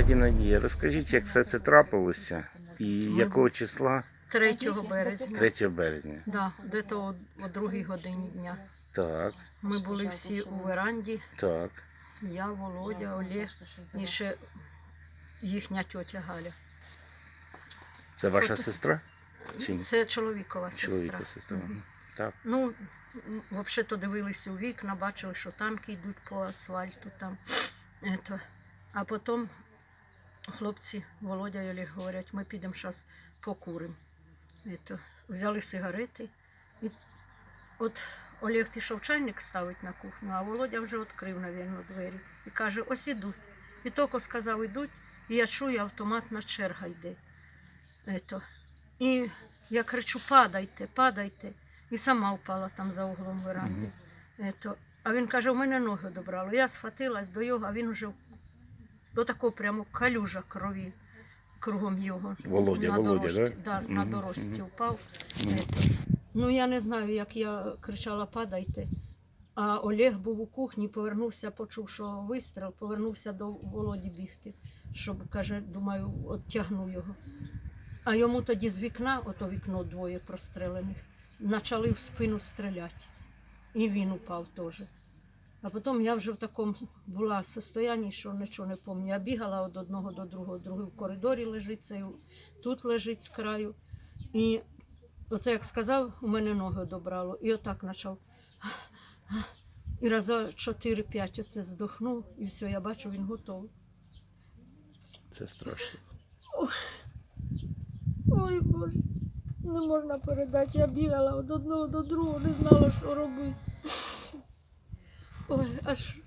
Пані Надія, розкажіть, як все це трапилося і якого числа 3 березня. 3 березня. Да, де-то о, о другій годині дня. Так, Ми були всі у веранді. так. Я, Володя, Олег і ще їхня тьотя Галя. Це ваша сестра? Чи ні? Це чоловікова сестра. чоловіка сестра? Так. Ну, взагалі то дивились у вікна, бачили, що танки йдуть по асфальту там. Ето. А потім хлопці Володя і Олег говорять, ми підемо зараз покуримо. Взяли сигарети. І от Олег пішов чайник ставить на кухню, а Володя вже відкрив, мабуть, двері. І каже, ось ідуть. І тільки сказав, ідуть, і я чую, автоматна черга йде. Ето. І я кричу: падайте, падайте. І сама впала там за углом веранди. Ето. А він каже, у мене ноги добрало. Я схватилась до його, а він вже до такого прямо калюжа крові кругом його. Володя, на Володя, дорожці, да? да, на Мгм, дорожці впав. Ето. Ну я не знаю, як я кричала падайте. А Олег був у кухні, повернувся, почув, що вистріл, повернувся до Володі бігти, щоб, каже, думаю, оттягну його. А йому тоді з вікна, ото вікно двоє прострелених, почали в спину стріляти. І він упав теж. А потім я вже в такому була состоянні, що нічого не пам'ятаю. Я бігала від одного до другого, другий в коридорі лежить, цей тут лежить з краю. І оце як сказав, у мене ноги добрало. І отак почав. І раза 4-5 оце здохнув, і все, я бачу, він готовий. Це страшно. Ой Боже, не можна передати. Я бігала від одного до другого, не знала, що робити. Ой, аж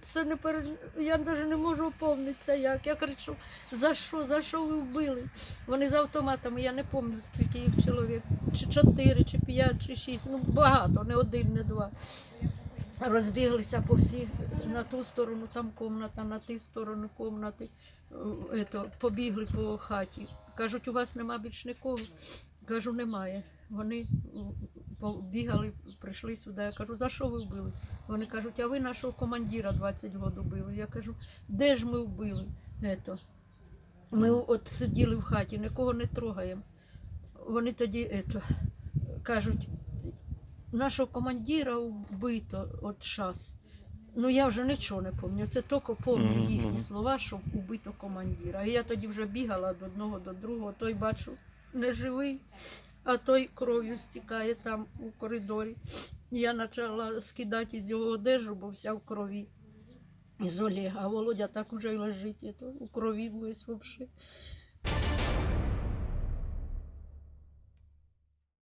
це не перед... Я навіть не можу опомнитися як. Я кричу, за що, за що ви вбили? Вони з автоматами, я не пам'ятаю, скільки їх чоловік, чи чотири, чи п'ять, чи шість, ну багато, не один, не два. Розбіглися по всі на ту сторону, там комната, на ту сторону комнати. Е, Ето, побігли по хаті. Кажуть, у вас нема більш нікого. Кажу, немає. Вони м, побігали, прийшли сюди. Я кажу, за що ви вбили? Вони кажуть, а ви нашого командира 20 років вбили. Я кажу, де ж ми вбили? Ето. Ми от сиділи в хаті, нікого не трогаємо. Вони тоді ето, кажуть, нашого командира вбито от час. Ну я вже нічого не пам'ятаю. Це тільки пам'ятаю їхні слова, що убито командира. І я тоді вже бігала від одного до другого, той бачу не живий, а той кров'ю стікає там у коридорі. Я почала скидати з його одежу, бо вся в крові. З Олега, а Володя так уже й лежить, то у крові весь взагалі.